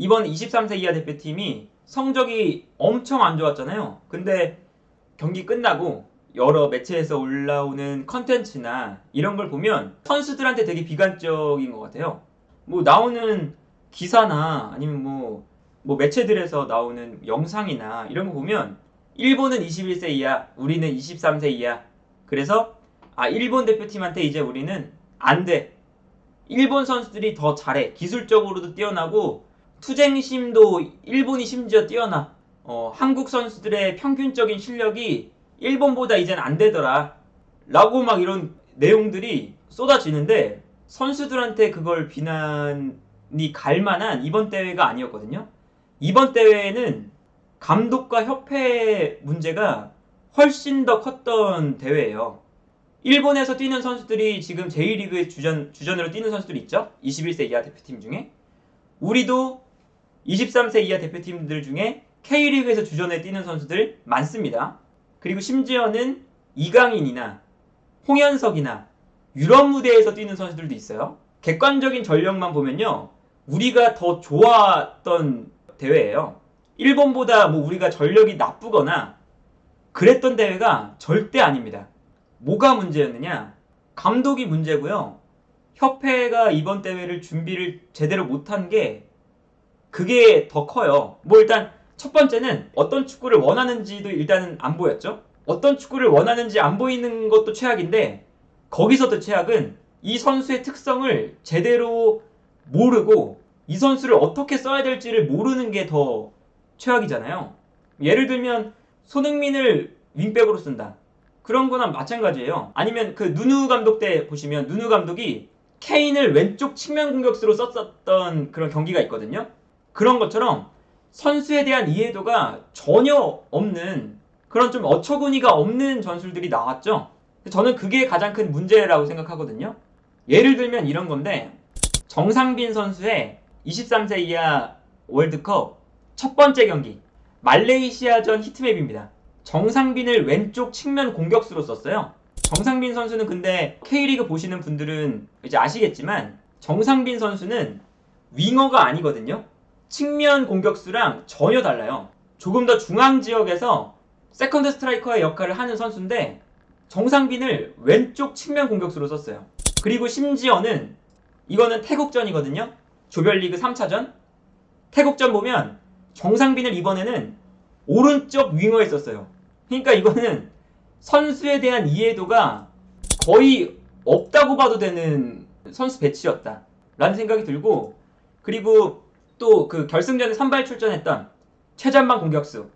이번 23세 이하 대표팀이 성적이 엄청 안 좋았잖아요. 근데 경기 끝나고 여러 매체에서 올라오는 컨텐츠나 이런 걸 보면 선수들한테 되게 비관적인 것 같아요. 뭐 나오는 기사나 아니면 뭐, 뭐 매체들에서 나오는 영상이나 이런 거 보면 일본은 21세 이하, 우리는 23세 이하. 그래서 아 일본 대표팀한테 이제 우리는 안 돼. 일본 선수들이 더 잘해. 기술적으로도 뛰어나고 투쟁심도 일본이 심지어 뛰어나. 어, 한국 선수들의 평균적인 실력이 일본보다 이젠 안 되더라. 라고 막 이런 내용들이 쏟아지는데 선수들한테 그걸 비난이 갈 만한 이번 대회가 아니었거든요. 이번 대회는 감독과 협회 문제가 훨씬 더 컸던 대회예요. 일본에서 뛰는 선수들이 지금 제1리그에 주전, 주전으로 뛰는 선수들이 있죠? 21세 이하 대표팀 중에. 우리도 23세 이하 대표팀들 중에 K리그에서 주전에 뛰는 선수들 많습니다. 그리고 심지어는 이강인이나 홍현석이나 유럽 무대에서 뛰는 선수들도 있어요. 객관적인 전력만 보면요. 우리가 더 좋았던 대회예요. 일본보다 뭐 우리가 전력이 나쁘거나 그랬던 대회가 절대 아닙니다. 뭐가 문제였느냐? 감독이 문제고요. 협회가 이번 대회를 준비를 제대로 못한 게 그게 더 커요. 뭐 일단 첫 번째는 어떤 축구를 원하는지도 일단은 안 보였죠. 어떤 축구를 원하는지 안 보이는 것도 최악인데 거기서도 최악은 이 선수의 특성을 제대로 모르고 이 선수를 어떻게 써야 될지를 모르는 게 더 최악이잖아요. 예를 들면 손흥민을 윙백으로 쓴다. 그런 거나 마찬가지예요. 아니면 그 누누 감독 때 보시면 누누 감독이 케인을 왼쪽 측면 공격수로 썼었던 그런 경기가 있거든요. 그런 것처럼 선수에 대한 이해도가 전혀 없는 그런 좀 어처구니가 없는 전술들이 나왔죠. 저는 그게 가장 큰 문제라고 생각하거든요. 예를 들면 이런 건데 정상빈 선수의 23세 이하 월드컵 첫 번째 경기 말레이시아전 히트맵입니다. 정상빈을 왼쪽 측면 공격수로 썼어요. 정상빈 선수는 근데 K리그 보시는 분들은 이제 아시겠지만 정상빈 선수는 윙어가 아니거든요. 측면 공격수랑 전혀 달라요. 조금 더 중앙 지역에서 세컨드 스트라이커의 역할을 하는 선수인데 정상빈을 왼쪽 측면 공격수로 썼어요. 그리고 심지어는 이거는 태국전이거든요. 조별리그 3차전. 태국전 보면 정상빈을 이번에는 오른쪽 윙어에 썼어요. 그러니까 이거는 선수에 대한 이해도가 거의 없다고 봐도 되는 선수 배치였다. 라는 생각이 들고 그리고 또 그 결승전에 선발 출전했던 최전방 공격수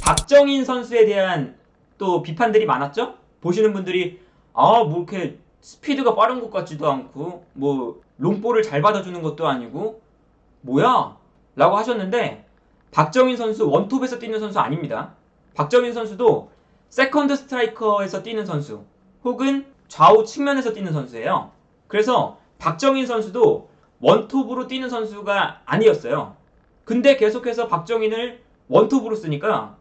박정인 선수에 대한 또 비판들이 많았죠? 보시는 분들이 아 뭐 이렇게 스피드가 빠른 것 같지도 않고 뭐 롱볼을 잘 받아주는 것도 아니고 뭐야? 라고 하셨는데 박정인 선수 원톱에서 뛰는 선수 아닙니다. 박정인 선수도 세컨드 스트라이커에서 뛰는 선수 혹은 좌우 측면에서 뛰는 선수예요. 그래서 박정인 선수도 원톱으로 뛰는 선수가 아니었어요. 근데 계속해서 박정인을 원톱으로 쓰니까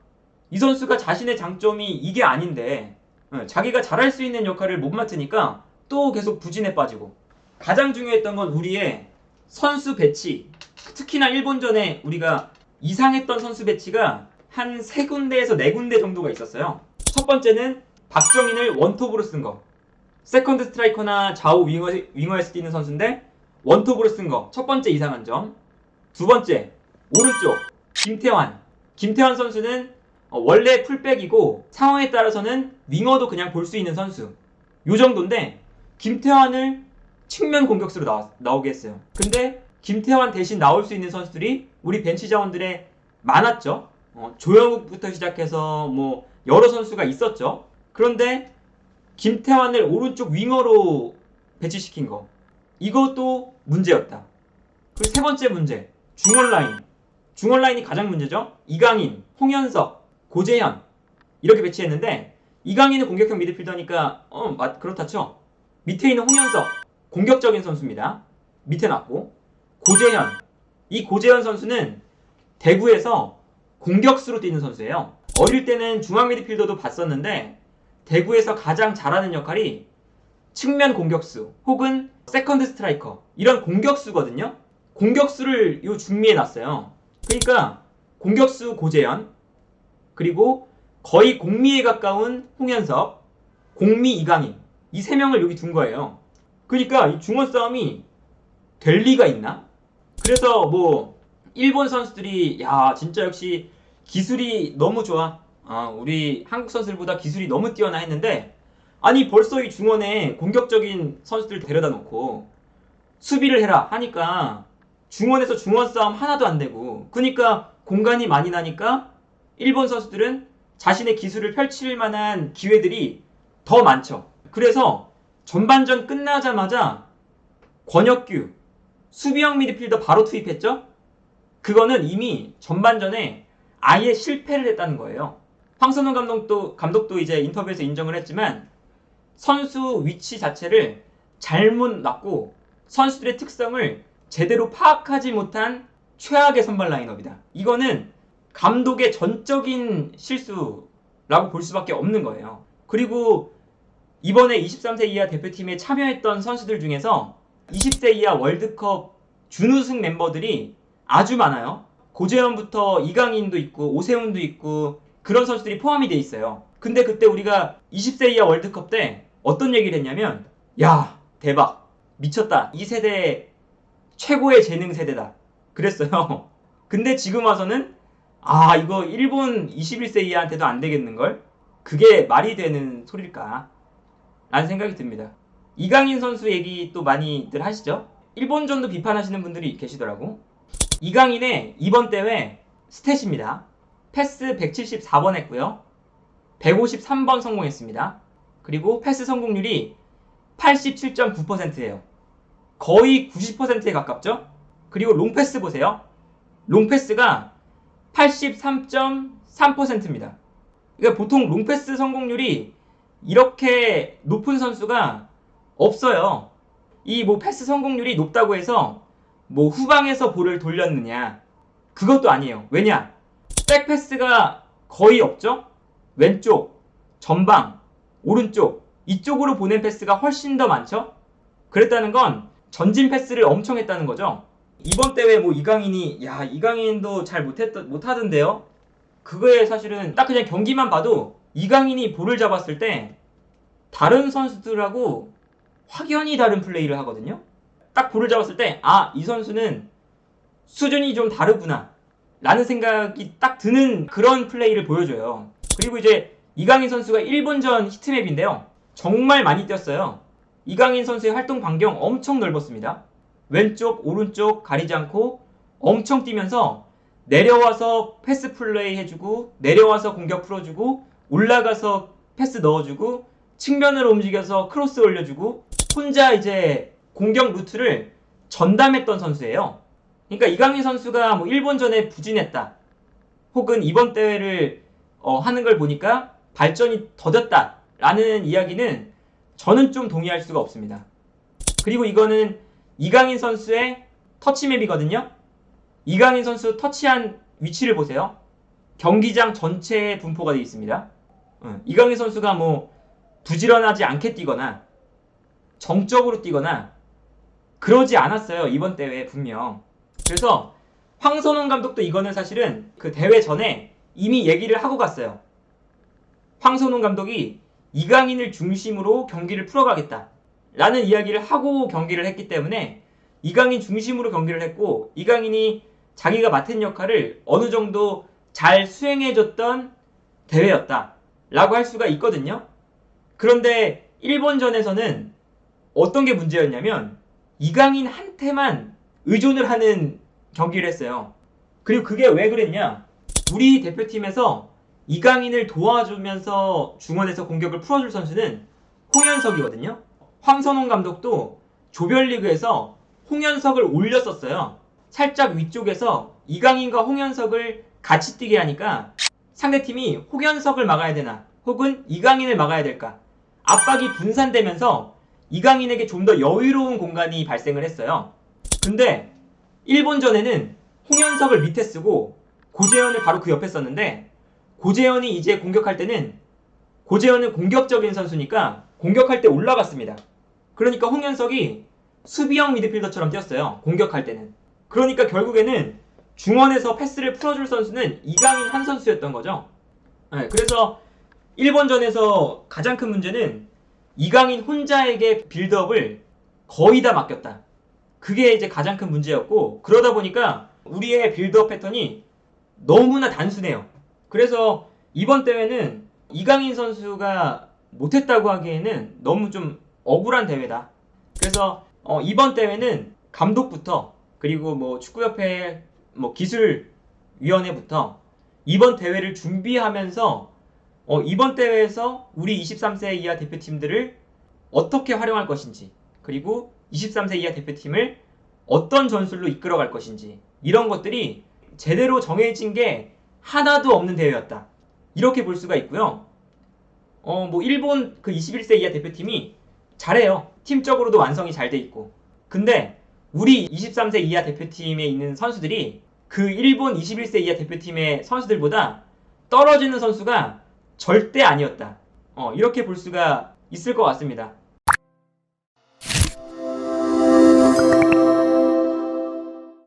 이 선수가 자신의 장점이 이게 아닌데 어, 자기가 잘할 수 있는 역할을 못 맡으니까 또 계속 부진에 빠지고 가장 중요했던 건 우리의 선수 배치 특히나 일본전에 우리가 이상했던 선수 배치가 한 세 군데에서 네 군데 정도가 있었어요. 첫 번째는 박정인을 원톱으로 쓴 거. 세컨드 스트라이커나 좌우 윙어, 윙어에서 뛰는 선수인데 원톱으로 쓴 거. 첫 번째 이상한 점. 두 번째, 오른쪽 김태환. 김태환 선수는 어, 원래 풀백이고 상황에 따라서는 윙어도 그냥 볼 수 있는 선수. 요 정도인데 김태환을 측면 공격수로 나와, 나오게 했어요. 근데 김태환 대신 나올 수 있는 선수들이 우리 벤치 자원들에 많았죠. 어, 조영욱부터 시작해서 뭐 여러 선수가 있었죠. 그런데 김태환을 오른쪽 윙어로 배치시킨 거. 이것도 문제였다. 그리고 세 번째 문제. 중원 라인. 중원 라인이 가장 문제죠. 이강인, 홍현석, 고재현 이렇게 배치했는데 이강인은 공격형 미드필더니까 어, 맞 그렇다 죠. 밑에 있는 홍현석 공격적인 선수입니다. 밑에 놨고 고재현 이 고재현 선수는 대구에서 공격수로 뛰는 선수예요. 어릴 때는 중앙 미드필더도 봤었는데 대구에서 가장 잘하는 역할이 측면 공격수 혹은 세컨드 스트라이커 이런 공격수거든요. 공격수를 요 중미에 놨어요. 그러니까 공격수 고재현 그리고 거의 공미에 가까운 홍현석, 공미 이강인 이 세 명을 여기 둔 거예요. 그러니까 이 중원 싸움이 될 리가 있나? 그래서 뭐 일본 선수들이 야 진짜 역시 기술이 너무 좋아. 아, 우리 한국 선수들보다 기술이 너무 뛰어나 했는데 아니 벌써 이 중원에 공격적인 선수들 데려다 놓고 수비를 해라 하니까 중원에서 중원 싸움 하나도 안 되고 그러니까 공간이 많이 나니까 일본 선수들은 자신의 기술을 펼칠 만한 기회들이 더 많죠. 그래서 전반전 끝나자마자 권혁규 수비형 미드필더 바로 투입했죠. 그거는 이미 전반전에 아예 실패를 했다는 거예요. 황선홍 감독도 감독도 이제 인터뷰에서 인정을 했지만 선수 위치 자체를 잘못 놨고 선수들의 특성을 제대로 파악하지 못한 최악의 선발 라인업이다. 이거는 감독의 전적인 실수라고 볼 수밖에 없는 거예요. 그리고 이번에 23세 이하 대표팀에 참여했던 선수들 중에서 20세 이하 월드컵 준우승 멤버들이 아주 많아요. 고재현부터 이강인도 있고 오세훈도 있고 그런 선수들이 포함이 돼 있어요. 근데 그때 우리가 20세 이하 월드컵 때 어떤 얘기를 했냐면 야 대박 미쳤다 이 세대 최고의 재능 세대다 그랬어요. 근데 지금 와서는 아 이거 일본 21세 이하한테도 안 되겠는걸? 그게 말이 되는 소릴까? 라는 생각이 듭니다. 이강인 선수 얘기 또 많이들 하시죠? 일본전도 비판하시는 분들이 계시더라고. 이강인의 이번 대회 스탯입니다. 패스 174번 했고요. 153번 성공했습니다. 그리고 패스 성공률이 87.9%예요. 거의 90%에 가깝죠? 그리고 롱패스 보세요. 롱패스가 83.3%입니다. 그러니까 보통 롱패스 성공률이 이렇게 높은 선수가 없어요. 이 뭐 패스 성공률이 높다고 해서 뭐 후방에서 볼을 돌렸느냐 그것도 아니에요. 왜냐? 백패스가 거의 없죠. 왼쪽, 전방, 오른쪽 이쪽으로 보낸 패스가 훨씬 더 많죠. 그랬다는 건 전진 패스를 엄청 했다는 거죠. 이번 대회 뭐 이강인이 야 이강인도 잘 못했 못하던데요. 그거에 사실은 딱 그냥 경기만 봐도 이강인이 볼을 잡았을 때 다른 선수들하고 확연히 다른 플레이를 하거든요. 딱 볼을 잡았을 때, 아, 이 선수는 수준이 좀 다르구나. 라는 생각이 딱 드는 그런 플레이를 보여줘요. 그리고 이제 이강인 선수가 일본전 히트맵인데요. 정말 많이 뛰었어요. 이강인 선수의 활동 반경 엄청 넓었습니다. 왼쪽, 오른쪽 가리지 않고 엄청 뛰면서 내려와서 패스 플레이 해주고, 내려와서 공격 풀어주고, 올라가서 패스 넣어주고, 측면으로 움직여서 크로스 올려주고, 혼자 이제 공격 루트를 전담했던 선수예요. 그러니까 이강인 선수가 뭐 일본전에 부진했다. 혹은 이번 대회를 어, 하는 걸 보니까 발전이 더뎠다. 라는 이야기는 저는 좀 동의할 수가 없습니다. 그리고 이거는 이강인 선수의 터치맵이거든요. 이강인 선수 터치한 위치를 보세요. 경기장 전체에 분포가 되어 있습니다. 어, 이강인 선수가 뭐 부지런하지 않게 뛰거나 정적으로 뛰거나 그러지 않았어요. 이번 대회에 분명. 그래서 황선홍 감독도 이거는 사실은 그 대회 전에 이미 얘기를 하고 갔어요. 황선홍 감독이 이강인을 중심으로 경기를 풀어가겠다. 라는 이야기를 하고 경기를 했기 때문에 이강인 중심으로 경기를 했고 이강인이 자기가 맡은 역할을 어느 정도 잘 수행해줬던 대회였다. 라고 할 수가 있거든요. 그런데 일본전에서는 어떤 게 문제였냐면 이강인한테만 의존을 하는 경기를 했어요. 그리고 그게 왜 그랬냐? 우리 대표팀에서 이강인을 도와주면서 중원에서 공격을 풀어줄 선수는 홍현석이거든요. 황선홍 감독도 조별리그에서 홍현석을 올렸었어요. 살짝 위쪽에서 이강인과 홍현석을 같이 뛰게 하니까 상대팀이 홍현석을 막아야 되나 혹은 이강인을 막아야 될까 압박이 분산되면서 이강인에게 좀 더 여유로운 공간이 발생을 했어요. 근데 일본전에는 홍현석을 밑에 쓰고 고재현을 바로 그 옆에 썼는데 고재현이 이제 공격할 때는 고재현은 공격적인 선수니까 공격할 때 올라갔습니다. 그러니까 홍현석이 수비형 미드필더처럼 뛰었어요. 공격할 때는. 그러니까 결국에는 중원에서 패스를 풀어줄 선수는 이강인 한 선수였던 거죠. 네, 그래서 일본전에서 가장 큰 문제는 이강인 혼자에게 빌드업을 거의 다 맡겼다. 그게 이제 가장 큰 문제였고 그러다 보니까 우리의 빌드업 패턴이 너무나 단순해요. 그래서 이번 대회는 이강인 선수가 못했다고 하기에는 너무 좀 억울한 대회다. 그래서 어, 이번 대회는 감독부터 그리고 뭐 축구협회 뭐 기술위원회부터 이번 대회를 준비하면서 어, 이번 대회에서 우리 23세 이하 대표팀들을 어떻게 활용할 것인지 그리고 23세 이하 대표팀을 어떤 전술로 이끌어갈 것인지 이런 것들이 제대로 정해진 게 하나도 없는 대회였다. 이렇게 볼 수가 있고요. 어, 뭐 일본 그 21세 이하 대표팀이 잘해요. 팀적으로도 완성이 잘 돼 있고. 근데 우리 23세 이하 대표팀에 있는 선수들이 그 일본 21세 이하 대표팀의 선수들보다 떨어지는 선수가 절대 아니었다. 어, 이렇게 볼 수가 있을 것 같습니다.